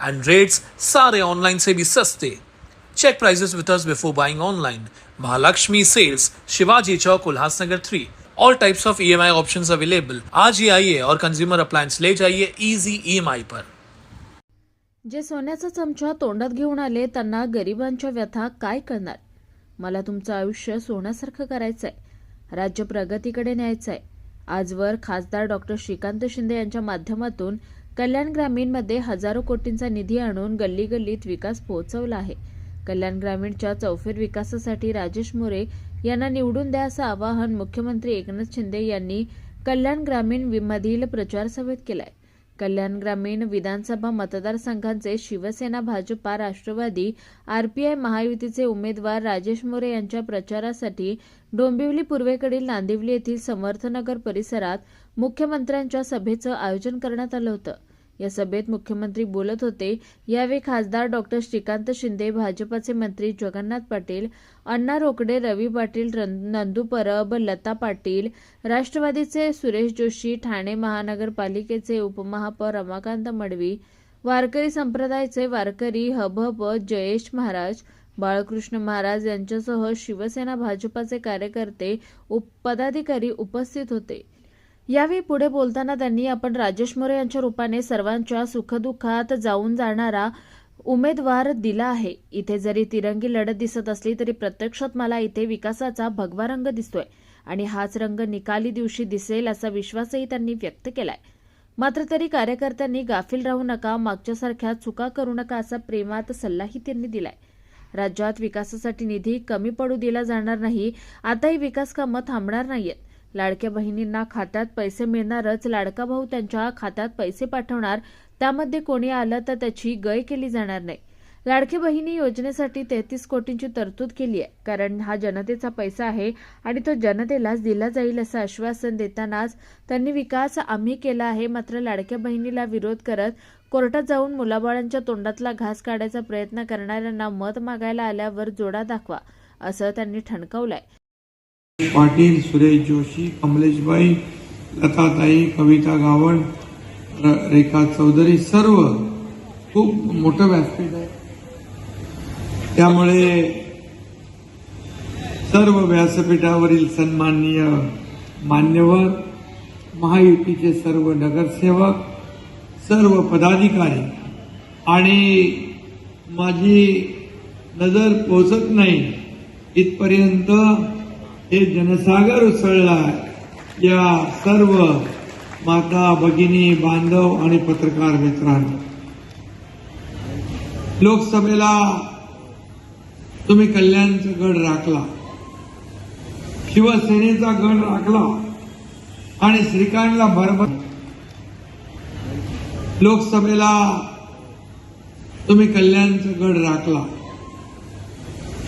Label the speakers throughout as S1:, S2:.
S1: and rates sare online se bhi saste check prices with us before buying online. Mahalakshmi sales shivaji chowk ulhasnagar 3 all types of EMI options available आज ही आइए और consumer appliance ले जाइए easy EMI पर
S2: जे सोन्याचा चमचा तोंडात घेऊन आले त्यांना गरिबांच्या व्यथा काय करणार? मला तुमचं आयुष्य सोन्यासारखं करायचं आहे राज्य प्रगतीकडे न्यायचं आहे आजवर खासदार डॉक्टर श्रीकांत शिंदे यांच्या माध्यमातून कल्याण ग्रामीणमध्ये हजारो कोटींचा निधी आणून गल्ली गल्लीत विकास पोहोचवला आहे. कल्याण ग्रामीणच्या चौफेर विकासासाठी राजेश मोरे यांना निवडून द्या असं आवाहन मुख्यमंत्री एकनाथ शिंदे यांनी कल्याण ग्रामीण मधील प्रचार सभेत केलंय. कल्याण ग्रामीण विधानसभा मतदारसंघांचे शिवसेना भाजपा राष्ट्रवादी आरपीआय महायुतीचे उमेदवार राजेश मोरे यांच्या प्रचारासाठी डोंबिवली पूर्वेकडील नांदिवली येथील समर्थनगर परिसरात मुख्यमंत्र्यांच्या सभेचं आयोजन करण्यात आलं होतं. या सभेत मुख्यमंत्री बोलत होते. यावेळी खासदार डॉक्टर श्रीकांत शिंदे भाजपाचे मंत्री जगन्नाथ पाटील अण्णा रोकडे रवी पाटील रन- नंदू परब लता पाटील राष्ट्रवादीचे सुरेश जोशी ठाणे महानगरपालिकेचे उपमहापौर रमाकांत मडवी वारकरी संप्रदायाचे वारकरी हबहब जयेश महाराज बाळकृष्ण महाराज यांच्यासह शिवसेना भाजपाचे कार्यकर्ते उप- पदाधिकारी उपस्थित होते. यावेळी पुढे बोलताना त्यांनी आपण राजेश मोरे यांच्या रूपाने सर्वांच्या सुखदुःखात जाऊन जाणारा उमेदवार दिला आहे. इथे जरी तिरंगी लढत दिसत असली तरी प्रत्यक्षात मला इथे विकासाचा भगवा रंग दिसतोय आणि हाच रंग निकाली दिवशी दिसेल असा विश्वासही त्यांनी व्यक्त केलाय. मात्र तरी कार्यकर्त्यांनी गाफील राहू नका मागच्यासारख्या चुका करू नका असा प्रेमात सल्लाही त्यांनी दिलाय. राज्यात विकासासाठी निधी कमी पडू दिला जाणार नाही आताही विकास कामं थांबणार नाहीयेत. लाडक्या बहिणींना खात्यात पैसे मिळणारच. लाडका भाऊ त्यांच्या खात्यात पैसे पाठवणार. त्यामध्ये कोणी आलं तर त्याची गय केली जाणार नाही. लाडकी बहिणी योजनेसाठी तेहतीस कोटींची तरतूद केली आहे. कारण हा जनतेचा पैसा आहे आणि तो जनतेलाच दिला जाईल असं आश्वासन देतानाच त्यांनी विकास आम्ही केला आहे. मात्र लाडक्या बहिणीला विरोध करत कोर्टात जाऊन मुलाबाळांच्या तोंडातला घास काढायचा प्रयत्न करणाऱ्यांना मत मागायला आल्यावर जोडा दाखवा असं त्यांनी ठणकावलंय.
S3: पाटील सुरेश जोशी कमलेशबाई लताताई कविता गावण रेखा चौधरी सर्व खूप मोठं व्यासपीठ आहे. त्यामुळे सर्व व्यासपीठावरील सन्माननीय मान्यवर महायुतीचे सर्व नगरसेवक सर्व पदाधिकारी आणि माझी नजर पोचत नाही इथपर्यंत हे जनसागर उसळला. या सर्व माता भगिनी बांधव आणि पत्रकार मित्रांनो. लोकसभेला तुम्ही कल्याणचा गड राखला. शिवसेनेचा गड राखला. आणि श्रीकांतला भरभर लोकसभेला तुम्ही कल्याणचा गड राखला.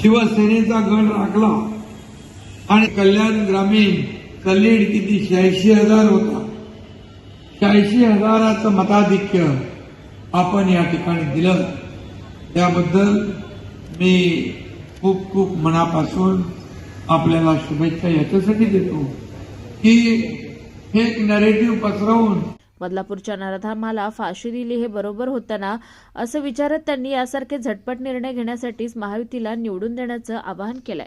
S3: शिवसेनेचा गड राखला. आणि कल्याण ग्रामीण कलीड किती शहाऐंशी हजार होता. शहाऐंशी हजाराचं मताधिक्य आपण या ठिकाणी दिलं. त्याबद्दल मी खूप खूप मनापासून आपल्याला शुभेच्छा याच्यासाठी देतो की हे नरेटिव्ह पसरवून
S2: बदलापूरच्या नराधामाला फाशी दिली हे बरोबर होतं ना असं विचारत त्यांनी यासारखे झटपट निर्णय घेण्यासाठीच महायुतीला निवडून देण्याचं आवाहन केलंय.